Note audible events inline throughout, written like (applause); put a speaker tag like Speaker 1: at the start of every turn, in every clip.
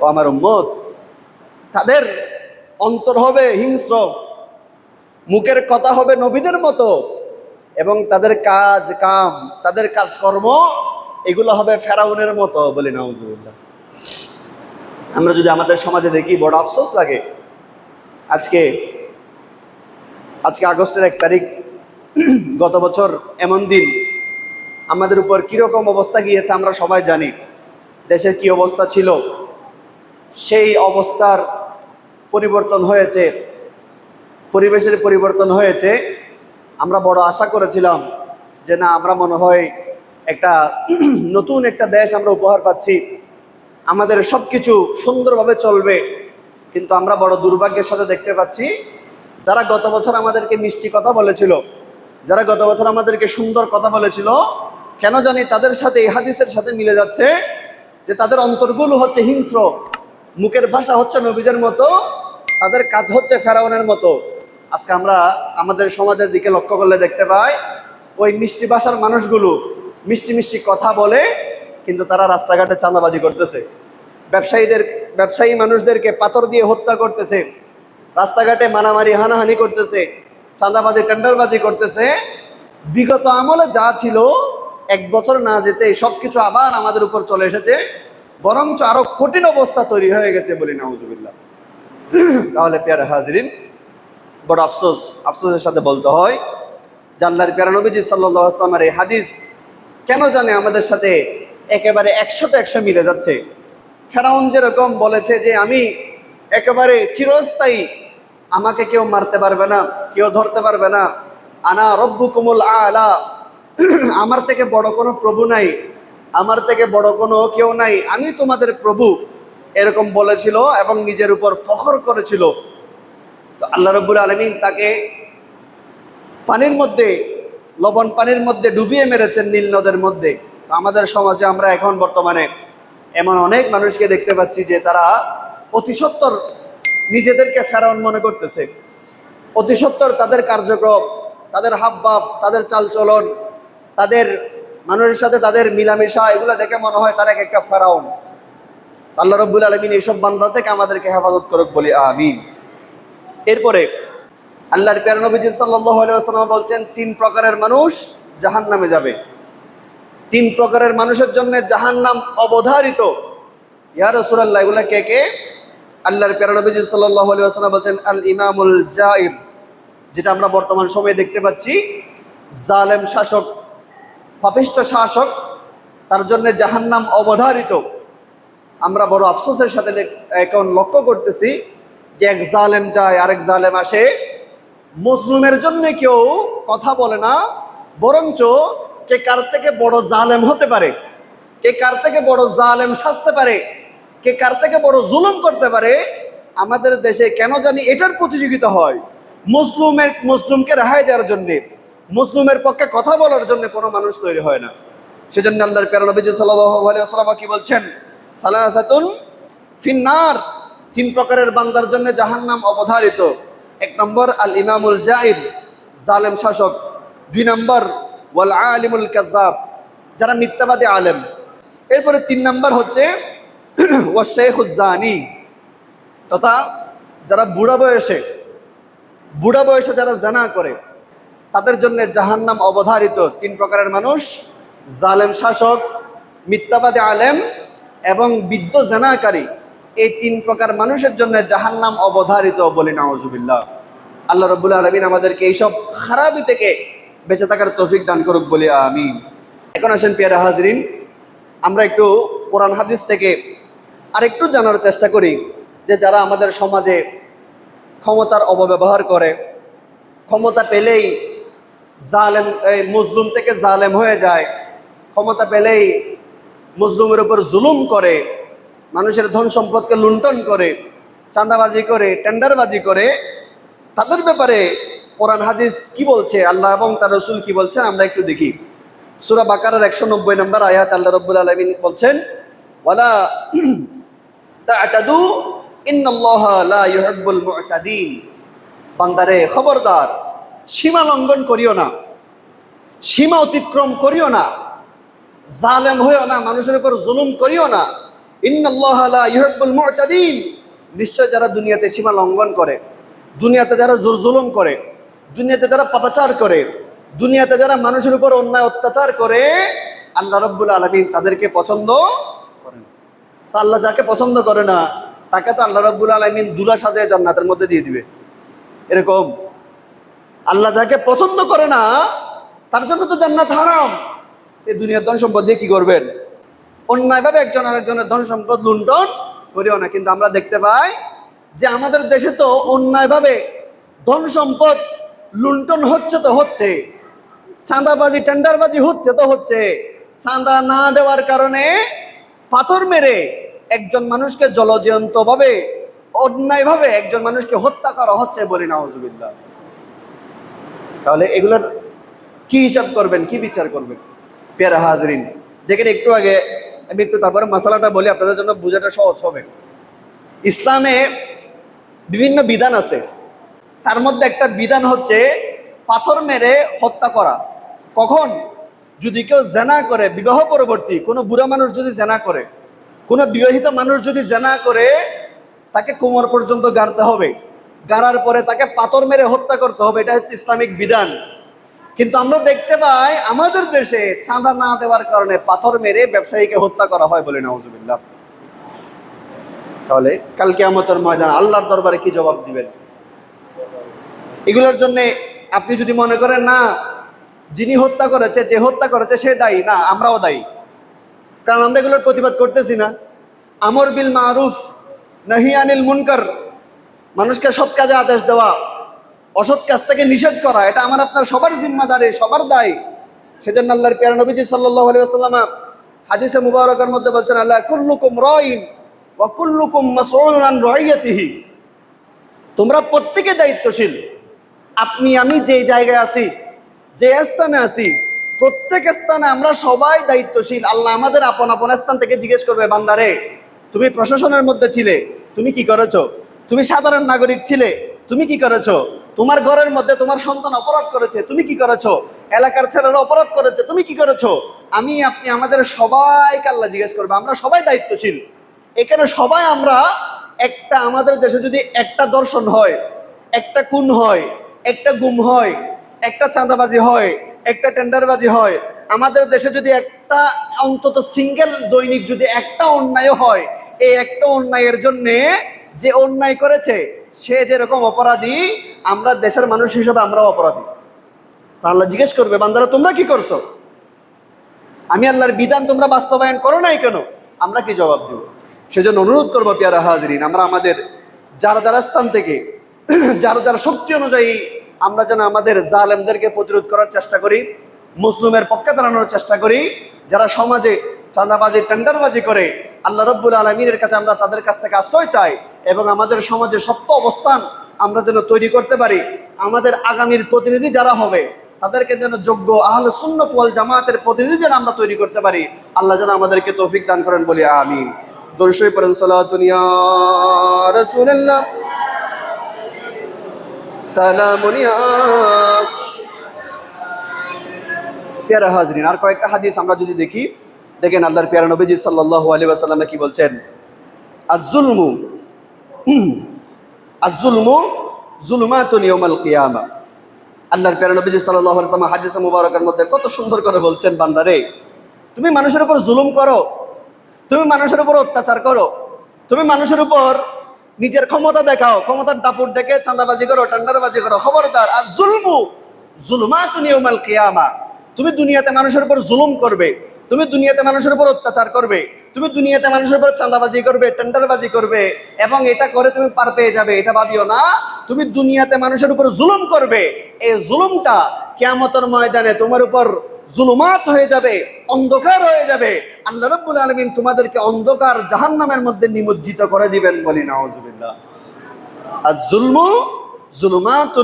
Speaker 1: ও আমার উম্মত, তাদের অন্তর হবে হিংস্র, মুখের কথা হবে নবীদের মতো এবং তাদের কাজ কাম, তাদের কাজকর্ম এগুলো হবে ফেরাউনের মতো বলি নাউজুবিল্লাহ। আমরা যদি আমাদের সমাজে দেখি, বড় আফসোস লাগে। আজকে আজকে আগস্টের এক তারিখ, (clears throat) গত বছর এমন দিন, আমাদের উপর কীরকম অবস্থা গিয়েছে আমরা সবাই জানি। দেশের কি অবস্থা ছিল সেই অবস্থার পরিবর্তন হয়েছে, পরিবেশের পরিবর্তন হয়েছে। আমরা বড় আশা করেছিলাম যে না, আমরা মনে হয় একটা (clears throat) নতুন একটা দেশ আমরা উপহার পাচ্ছি। আমাদের সব কিছু সুন্দরভাবে চলবে। কিন্তু আমরা বড় দুর্ভাগ্যের সাথে দেখতে পাচ্ছি, যারা গত বছর আমাদেরকে মিষ্টি কথা বলেছিল, যারা গত বছর আমাদেরকে সুন্দর কথা বলেছিল, কেন জানি তাদের সাথে এই হাদিসের সাথে মিলে যাচ্ছে যে তাদের অন্তরগুলো হচ্ছে হিংস্র। মুখের ভাষা হচ্ছে নবীদের মতো, তাদের কাজ হচ্ছে ফেরাউনের মতো। আজকে আমরা আমাদের সমাজের দিকে লক্ষ্য করলে দেখতে পাই, ওই মিষ্টি ভাষার মানুষগুলো মিষ্টি মিষ্টি কথা বলে, কিন্তু তারা রাস্তাঘাটে চাঁদাবাজি করতেছে। ব্যবসায়ীদের, ব্যবসায়ী মানুষদেরকে পাথর দিয়ে হত্যা করতেছে, রাস্তাঘাটে মারামারি, হানাহানি করতেছে, চাঁদাবাজি, টেন্ডারবাজি করতেছে। বিগত আমলে যা ছিল, এক বছর না যেতে সব কিছু আবার আমাদের উপর চলে এসেছে। বরঞ্চ আরও কঠিন অবস্থা তৈরি হয়ে গেছে বলি নাউজুবিল্লাহ। তাহলে পেয়ারা হাজরিন, বড় আফসোস, আফসোসের সাথে বলতে হয় জাল্লার পেয়ারা নবীজি সাল্লাহ এই হাদিস কেন জানে আমাদের সাথে একেবারে একশোতে একশো মিলে যাচ্ছে? ফেরাউন যেরকম বলেছে যে, আমি একেবারে চিরস্থায়ী, আমাকে কেউ মারতে পারবে না, কেউ ধরতে পারবে না। আনা রব্বু কুমুল আলা, আমার থেকে বড় কোনো প্রভু নাই আমার থেকে বড় কোনো কেউ নাই। আমি তোমাদের প্রভু, এরকম বলেছিল এবং নিজের উপর ফখর করেছিল। তো আল্লাহ রব্বুল আলমিন তাকে পানির মধ্যে, লবণ পানির মধ্যে ডুবিয়ে মেরেছেন নীল নদের মধ্যে। তো আমাদের সমাজে আমরা এখন বর্তমানে এমন অনেক মানুষকে দেখতে পাচ্ছি যে তারা অতি সত্তর নিজেদেরকে ফেরাউন মনে করতেছে। অতি সত্তর তাদের কার্যক্রম, তাদের হাবভাব, তাদের চালচলন, তাদের মানুষের সাথে তাদের মিলামিশা, এগুলো দেখে মনে হয় তারা এক একটা ফেরাউন। আল্লাহ রব্বুল আলমিন এইসব বান্ধা থেকে আমাদেরকে হেফাজত করুক বলি, আমিন। এরপরে, আল্লাহর প্যার নবীজি সাল্লাম বলছেন, তিন প্রকারের মানুষ জাহান নামে যাবে। তিন প্রকারের মানুষের জন্য জাহান নাম অবধারিত। ইয়া রসুল্লাহ এগুলা কে কে? আল্লাহর প্যার নবীজি সাল্লাহ বলছেন, আল ইমামুল জাইর, যেটা আমরা বর্তমান সময়ে দেখতে পাচ্ছি, জালেম শাসক। পাপিষ্ট শাসক, তার জন্য জাহান্নাম অবধারিত। আমরা বড় আফসোসের সাথে এখন লক্ষ্য করতেছি যে এক জালেম যায়, আরেক জালেম আসে। মুসলিমের জন্য কেউ কথা বলে না, বরঞ্চ কে কার থেকে বড় জালেম হতে পারে, কে কার থেকে বড় জালেম সাজতে পারে, কে কার থেকে বড় জুলুম করতে পারে, আমাদের দেশে কেন জানি এটার প্রতিযোগিতা হয়। মুসলিমের মুসলিমকে রেহাই দেওয়ার জন্যে। মুসলিমের পক্ষে কথা বলার জন্য কোনো মানুষ তৈরি হয় না। সেজন্য আল্লাহর প্যারা নবীজি সাল্লাল্লাহু আলাইহি কি বলছেন? সালাহাতুন ফিন্নার। তিন প্রকারের বান্দার জন্য জাহান্নাম অবধারিত। এক নম্বর আল ইমামুল জাইর, জালেম শাসক। দুই নম্বর ওয়াল আলিমুল কাজাব যারা মিথ্যাবাদী আলেম। এরপরে তিন নম্বর হচ্ছে শেখুজ্জানি তথা যারা বুড়া বয়সে বুড়া বয়সে যারা জানা করে তাদের জন্য জাহান্নাম অবধারিত তিন প্রকারের মানুষ, জালেম শাসক, মিথ্যাবাদী আলেম এবং বিদ্য জানাকারী। এই তিন প্রকার মানুষের জন্য জাহান্নাম অবধারিত বলি নাওজুবিল্লাহ আল্লাহ রব্বুল আলমিন আমাদেরকে এইসব খারাপি থেকে বেঁচে থাকার তৌফিক দান করুক বলি আমি এখন আসেন পেয়ারা হাজরিন, আমরা একটু কোরআন হাদিস থেকে আরেকটু জানার চেষ্টা করি যে যারা আমাদের সমাজে ক্ষমতার অপব্যবহার করে, ক্ষমতা পেলেই জালেম, এই মুসলুম থেকে জালেম হয়ে যায়। ক্ষমতা পেলেই মুসলুমের উপর জুলুম করে, মানুষের ধন সম্পদকে লুণ্ঠন করে, চাঁদাবাজি করে, টেন্ডারবাজি করে। তাদের ব্যাপারে কোরআন, হাদিস কি বলছে? আল্লাহ এবং তার রসুল কি বলছেন? আমরা একটু দেখি। সুরা বাকারের একশো নব্বই নম্বর আয়াত আল্লাহ রব্বুল আলমিন বলছেন (clears throat) বান্দারে, খবরদার সীমা লঙ্ঘন করিও না, সীমা অতিক্রম করিও না, জালেম হইও না, মানুষের উপর জুলুম করিও না। ইন্নাল্লাহ লা ইউহিব্বুল মু'তাদিন। নিশ্চয় যারা দুনিয়াতে সীমা লঙ্ঘন করে, দুনিয়াতে যারা জোর জুলুম করে, দুনিয়াতে যারা পাপাচার করে, দুনিয়াতে যারা মানুষের উপর অন্যায় অত্যাচার করে, আল্লাহ রব্বুল আলমিন তাদেরকে পছন্দ করেন তা আল্লাহ যাকে পছন্দ করে না, তাকে তো আল্লাহ রব্বুল আলমিন দুলা সাজায় জান্নাতের মধ্যে দিয়ে দিবে। এরকম আল্লাহ যাকে পছন্দ করে না, তার জন্য তো জান্নাত হারাম। এই দুনিয়ার ধন সম্পদ দিয়ে কি করবেন? অন্যায়ভাবে একজন আরেকজনের ধন সম্পদ লুণ্ঠন করিও না। কিন্তু আমরা দেখতে পাই যে আমাদের দেশে তো অন্যায়ভাবে ধন সম্পদ লুণ্ঠন হচ্ছে তো হচ্ছে। চাঁদাবাজি, টেন্ডারবাজি হচ্ছে তো হচ্ছে। চাঁদা না দেওয়ার কারণে পাথর মেরে একজন মানুষকে জলজয়ন্তভাবে অন্যায়ভাবে একজন মানুষকে হত্যা করা হচ্ছে বলি নাউজুবিল্লাহ। তাহলে এগুলোর কি হিসাব করবেন, কি বিচার করবেন? পেয়ারা হাজরিন, যেখানে একটু আগে আমি একটু তারপরে মশালাটা বলি, আপনাদের জন্য বোঝাটা সহজ হবে। ইসলামে বিভিন্ন বিধান আছে। তার মধ্যে একটা বিধান হচ্ছে পাথর মেরে হত্যা করা। কখন? যদি কেউ জেনা করে, বিবাহ পরবর্তী, কোনো বুড়া মানুষ যদি জেনা করে, কোনো বিবাহিত মানুষ যদি জেনা করে, তাকে কোমর পর্যন্ত গাড়তে হবে। গাড়ার পরে তাকে পাথর মেরে হত্যা করতে হবে, এটা হচ্ছে ইসলামিক বিধান। কিন্তু আমরা দেখতে পাই আমাদের দেশে চাঁদা না দেওয়ার কারণে পাথর মেরে ব্যবসায়ীকে হত্যা করা হয় বলে নওয়াজুবিল্লাহ তাহলে কালকে আমাদের ময়দান আল্লাহর দরবারে কি জবাব দিবেন? এগুলোর জন্য আপনি যদি মনে করেন, না, যিনি হত্যা করেছে, যে হত্যা করেছে, সে দায়ী, না, আমরাও দায়ী। কারণ আমরা এগুলোর প্রতিবাদ করতেছি না। আমর বিল মারুফ, নাহি আনিল মুনকার মানুষকে সৎ কাজে আদেশ দেওয়া, অসৎ কাজ থেকে নিষেধ করা, এটা আমার আপনার সবার জিম্মাদারি, সবার দায়। সেজন্য আল্লাহর পেয়ারা নবীজি সাল্লাহ আলী আসাল্লামা হাদিসে মুবারকের মধ্যে বলছেন, আল্লাহ, কুল্লুকুম রইন ওয়া কুল্লুকুম আন তোমরা প্রত্যেকে দায়িত্বশীল। আপনি, আমি যে জায়গায় আছি, যে স্থানে আছি, প্রত্যেক স্থানে আমরা সবাই দায়িত্বশীল। আল্লাহ আমাদের আপন আপন স্থান থেকে জিজ্ঞেস করবে, বান্দারে, তুমি প্রশাসনের মধ্যে ছিলে, তুমি কি করেছ? তুমি সাধারণ নাগরিক ছিলে, তুমি কি করেছ? তোমার ঘরের মধ্যে তোমার সন্তান অপরাধ করেছে, তুমি কি করেছ? এলাকার ছেলেরা অপরাধ করেছে, তুমি কি করেছ? আমি, আপনি আমাদের সবাইকে আল্লাহ জিজ্ঞেস করবে, আমরা সবাই দায়িত্বশীল। এখানে সবাই আমরা একটা, আমাদের দেশে যদি একটা দর্শন হয়, একটা খুন হয়, একটা গুম হয়, একটা চাঁদাবাজি হয়, একটা টেন্ডারবাজি হয়, আমাদের দেশে যদি একটা, অন্তত সিঙ্গেল দৈনিক যদি একটা অন্যায় হয়, এই একটা অন্যায়ের জন্যে যে অন্যায় করেছে, সে যেরকম অপরাধী, আমরা দেশের মানুষ হিসেবে আমরাও অপরাধী। আল্লাহ জিজ্ঞেস করবে, বান্দারা, তোমরা কি করছ? আমি আল্লাহর বিধান তোমরা বাস্তবায়ন করো নাই কেন? আমরা কি জবাব দেব? সেজন্য অনুরোধ করব, পেয়ারা হাজরিন, আমরা আমাদের যারা যারা স্থান থেকে (clears throat) যারা যারা শক্তি অনুযায়ী আমরা যেন আমাদের জালেমদেরকে প্রতিরোধ করার চেষ্টা করি, মুসলিমের পক্ষে দাঁড়ানোর চেষ্টা করি, যারা সমাজে চাঁদাবাজি, টেন্ডারবাজি করে, আল্লাহ রব্বুল আলমিনের কাছে আমরা তাদের কাছ থেকে আশ্রয় চাই। এবং আমাদের সমাজে সত্য অবস্থান আমরা যেন তৈরি করতে পারি, আমাদের আগামীর প্রতিনিধি যারা হবে, তাদেরকে যেন যোগ্য আহলে সুন্নত ওয়াল জামাতের প্রতিনিধি যেন আমরা তৈরি করতে পারি, আল্লাহ যেন আমাদেরকে তৌফিক দান করেন বলি আমি দর্শই পড়েন সালাতুনিয়া পেয়ারা হাজরিন, আর কয়েকটা হাদিস আমরা যদি দেখি, দেখেন আল্লাহর পেয়ারা নবীজি সাল্লাল্লাহু আলাইহি ওয়াসাল্লামে কি বলছেন? আজ-জুলমু আজ-জুলমু জুলুমাতুন ইয়াউমাল কিয়ামা আল্লাহর পেয়ারা নবীজি সাল্লাল্লাহু আলাইহি ওয়াসাল্লাম হাদিসে মুবারকের মধ্যে কত সুন্দর করে বলছেন, বান্দারে, তুমি মানুষের উপর জুলুম করো, তুমি মানুষের উপর অত্যাচার করো, তুমি মানুষের উপর নিজের ক্ষমতা দেখাও, ক্ষমতার দাপুর দেখে চাঁদাবাজি করো, টেন্ডারবাজি করো, খবরদার আর জুলমু জুলুমাতুন ইয়াউমাল কিয়ামা, তুমি দুনিয়াতে মানুষের উপর জুলুম করবে। তুমি দুনিয়াতে মানুষের উপর অত্যাচার করবে, তুমি দুনিয়াতে মানুষের উপর চাঁদাবাজি করবে, টেন্ডারবাজি করবে, এবং এটা করে তুমি পার পেয়ে যাবে, এটা ভাবিও না। তুমি দুনিয়াতে মানুষের উপর জুলুম করবে, এই জুলুমটা কেয়ামতের ময়দানে তোমার উপর জুলুমাত হয়ে যাবে, অন্ধকার হয়ে যাবে। আল্লাহ রব্বুল আলমিন তোমাদেরকে অন্ধকার জাহান্নামের মধ্যে নিমজ্জিত করে দিবেন বলি, নাউজুবিল্লাহ। আর জুলমু জুলুমাত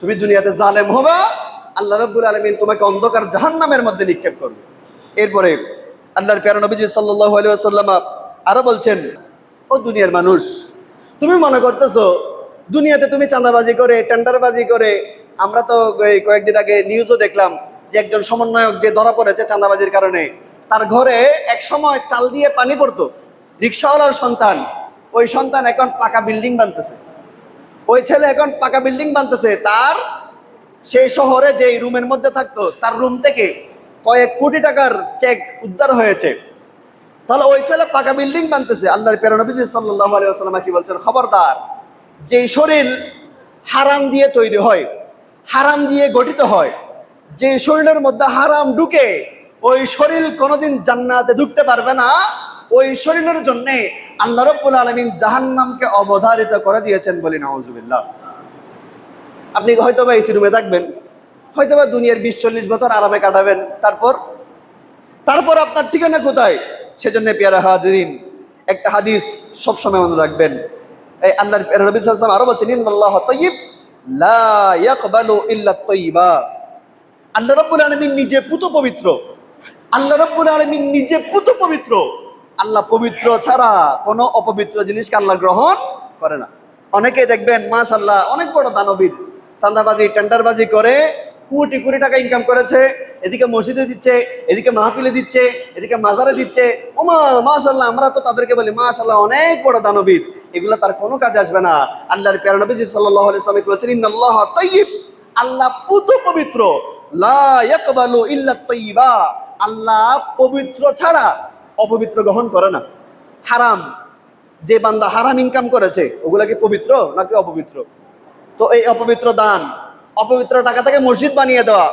Speaker 1: তুমি দুনিয়াতে জালেম হবা আল্লাহ রব্বুল আলমিন তোমাকে অন্ধকার জাহান্নামের মধ্যে নিক্ষেপ করবে। এরপরে আল্লাহর প্যারা নবীজি সাল্লাল্লাহু আলাইহি ওয়াসাল্লাম আরও বলছেন, ও দুনিয়ার মানুষ, তুমি মনে করতেছো দুনিয়াতে তুমি চাঁদাবাজি করে, টেন্ডারবাজি করে, আমরা তো কয়েকদিন আগে নিউজও দেখলাম যে একজন সমন্বয়ক যে ধরা পড়েছে চাঁদাবাজির কারণে, তার ঘরে এক সময় চাল দিয়ে পানি পড়তো। রিক্সাওয়ালার সন্তান, ওই সন্তান এখন পাকা বিল্ডিং বানতেছে। ওই ছেলে এখন পাকা বিল্ডিং বানতেছে, তার সেই শহরে যে রুমের মধ্যে থাকতো, তার রুম থেকে কয়েক কোটি টাকার চেক উদ্ধার হয়েছে। তাহলে ওই ছেলে পাকা বিল্ডিং বানতেছে। আল্লাহর পেরনবীজি সাল্লাহ আলিয়াল্লাম কি বলছেন? খবরদার যে শরীর হারাম দিয়ে তৈরি হয়, হারাম দিয়ে গঠিত হয় যে শরীরের মধ্যে হারাম ঢুকে, ওই শরীর কোনোদিন জান্নাতে ঢুকতে পারবে না। ওই শরীরের জন্যে আল্লাহ রব্বুল আলমিন জাহান্নামকে অবধারিত করে দিয়েছেন বলি নওয়াজুবিল্লাহ আপনি হয়তো বা এসি রুমে থাকবেন হয়তো বা দুনিয়ার বিশ চল্লিশ বছর আরামে কাটাবেন, তারপর তারপর আপনার ঠিকানা কোথায়? সেজন্য পেয়ারা হাজিরিন, একটা হাদিস সবসময় মনে রাখবেন। এই আল্লাহর পেয়ারা নবী সাল্লাল্লাহু আলাইহি ওয়াসাল্লাম আরও বলছেন, ইন্নাল্লাহ তাইয়্যিব, লা ইয়াকবালু ইল্লা তাইয়্যিবা আল্লাহ রাব্বুল আলামিন নিজে পুত পবিত্র। আল্লাহ রাব্বুল আলামিন নিজে পুত পবিত্র। আল্লাহ পবিত্র ছাড়া কোনো অপবিত্র জিনিসকে আল্লাহ গ্রহণ করে না। অনেকেই দেখবেন, মাশাআল্লাহ, অনেক বড় দানবীর। চান্দাবাজি টেন্ডারবাজি করে কোটি কোটি টাকা ইনকাম করেছে। এদিকে মসজিদে দিচ্ছে, এদিকে মাহফিলে দিচ্ছে, এদিকে মাজারে দিচ্ছে। ওমা মাশাল্লাহ আমরা তো তাদেরকে বলি মাশাল্লাহ অনেক বড় দানবীর। এগুলো তার কোনো কাজে আসবে না। আল্লাহর প্যারা নবীজি সাল্লাল্লাহু আলাইহি ওয়াসাল্লাম বলেছেন, ইন্নাল্লাহ তাইয়্যিব। আল্লাহ পুত পবিত্র। লা ইয়াকবালু ইল্লা তাইয়্যিবা। আল্লাহ পবিত্র ছাড়া অপবিত্র গ্রহণ করে না। হারাম। যে বান্দা হারাম ইনকাম করেছে, ওগুলা কি পবিত্র নাকি অপবিত্র? তো এই অপবিত্র দান, অপবিত্র টাকা থেকে মসজিদ বানিয়ে দেওয়া,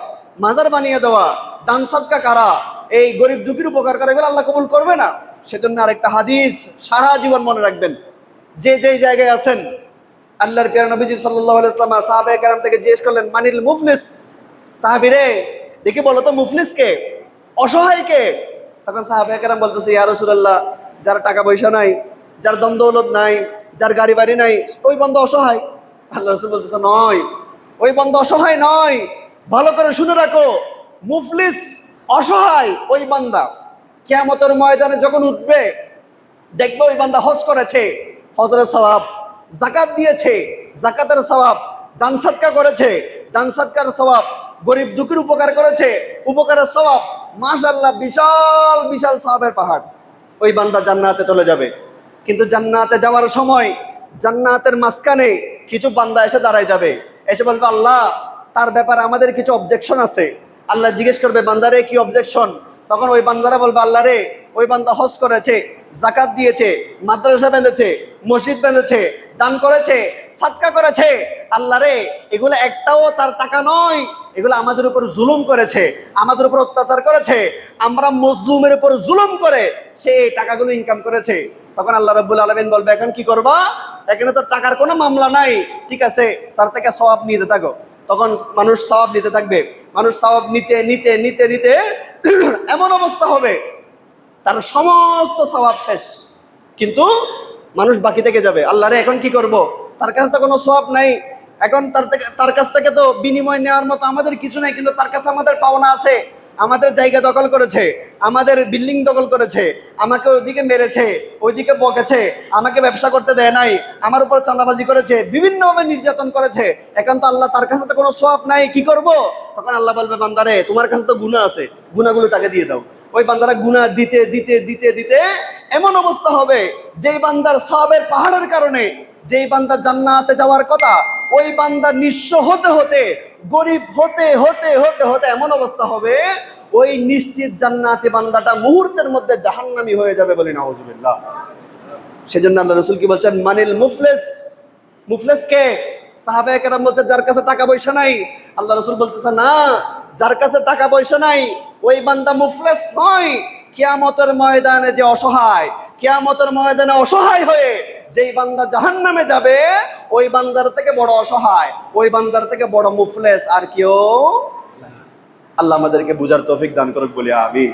Speaker 1: মাজার বানিয়ে দেওয়া, দান সাদকা কারা, এই গরিব দুঃখীর উপকার করা এগুলো আল্লাহ কবুল করবে না? সেজন্য আরেকটা হাদিস সারা জীবন মনে রাখবেন। যে যেই জায়গায় আছেন, আল্লাহর পিয়ার নবীজি সাল্লাহ ইসলাম সাহাবে কালাম থেকে জিজ্ঞেস করলেন, মানিল মুফলিস? সাহাবি রে দেখি বলো তো মুফলিস কে? অসহায় কে? তখন সাহাবে কালাম বলতেছে, ইয়া রাসূলুল্লাহ, যার টাকা পয়সা নাই, যার দ্বন্দ্বলত নাই, যার গাড়ি বাড়ি নাই, ওই বন্ধ অসহায়। আল্লাহ রসুল বলতেছে, নয়। ওই বন্ধ অসহায় নয়। ভালো করে শুনে রাখো। মুফলিস অসহায় ওই বান্দা। কেয়ামতের ময়দানে যখন উঠবে, দেখবে ওই বান্দা হজ করেছে হজরের সওয়াব জাকাত দিয়েছে জাকাতের সওয়াব দান সাদকা করেছে, দান সাদকার সওয়াব গরিব দুঃখের উপকার করেছে, উপকারের সওয়াব মাশাআল্লাহ বিশাল বিশাল সওয়াবের পাহাড়। ওই বান্দা জান্নাতে চলে যাবে। কিন্তু জান্নাতে যাওয়ার সময় জান্নাতের মাঝখানে কিছু বান্দা এসে দাঁড়ায় যাবে। এসে বলবে, আল্লাহ, তার ব্যাপারে আমাদের কিছু অবজেকশন আছে। আল্লাহ জিজ্ঞেস করবে বান্দারে কি অবজেকশন তখন ওই বান্দারা বলবে, আল্লাহ রে, ওই বান্দা হজ করেছে, জাকাত দিয়েছে, মাদ্রাসা বেঁধেছে, মসজিদ বেঁধেছে, দান করেছে সাতকা করেছে। আল্লাহ রে, এগুলো একটাও তার টাকা নয়। এগুলো আমাদের উপর জুলুম করেছে, আমাদের উপর অত্যাচার করেছে। আমরা মজলুমের উপর জুলুম করে সে টাকাগুলো ইনকাম করেছে। তখন আল্লাহ রব্বুল আলমিন বলবে, এখন কি করবা? এখানে তো টাকার কোনো মামলা নাই, ঠিক আছে? তার থেকে সবাব নিতে থাকো। তখন মানুষ সবাব নিতে থাকবে। মানুষ সবাব নিতে নিতে নিতে নিতে (clears throat) এমন অবস্থা হবে, তার সমস্ত সবাব শেষ। কিন্তু মানুষ বাকি থেকে যাবে। আল্লাহরে এখন কি করব? তার কাছে তো কোনো সবাব নাই। এখন তার থেকে, তার কাছ থেকে তো বিনিময় নেওয়ার মতো আমাদের কিছু নাই, কিন্তু তার কাছে আমাদের পাওনা আছে। আমাদের জায়গা দখল করেছে, আমাদের বিল্ডিং দখল করেছে, আমাকে ওইদিকে মেরেছে, ওইদিকে বকেছে, আমাকে ব্যবসা করতে দেয় নাই, আমার উপর চাঁদাবাজি করেছে, বিভিন্নভাবে নির্যাতন করেছে। এখন তো আল্লাহ তার কাছে তো কোনো সোয়াব নাই, কি করব? তখন আল্লাহ বলবে, বান্দারে, তোমার কাছে তো গুণা আছে গুণাগুলো তাকে দিয়ে দাও। ওই বান্দারা গুণা দিতে দিতে দিতে দিতে এমন অবস্থা হবে, যেই বান্দার সবের পাহাড়ের কারণে, যেই বান্দার জান্নাতে যাওয়ার কথা ওই বান্দা নিঃস্ব হতে হতে, গরিব হতে হতে হতে হতে এমন অবস্থা হবে, ওই নিশ্চিত জান্নাতি বান্দাটা মুহূর্তের মধ্যে জাহান্নামি হয়ে যাবে বলে নাউজুবিল্লাহ। সেজন্য আল্লাহ রসুল কি বলছেন? মানিল মুফলেস। মুফলেস কে? সাহাবে কেরাম বলছে, যার কাছে টাকা পয়সা নাই। আল্লাহ রসুল বলতেছে, না, যার কাছে টাকা পয়সা নাই, ওই বান্দা মুফলেস নয়। কিয়ামতের ময়দানে যে অসহায়, কিয়ামতের ময়দানে অসহায় হয়ে যেই বান্দা জাহান নামে যাবে, ওই বান্দার থেকে বড় অসহায়, ওই বান্দার থেকে বড় মুফলেস আর কেউ আল্লাহ আমাদেরকে বুঝার তৌফিক দান করুক বলি আমি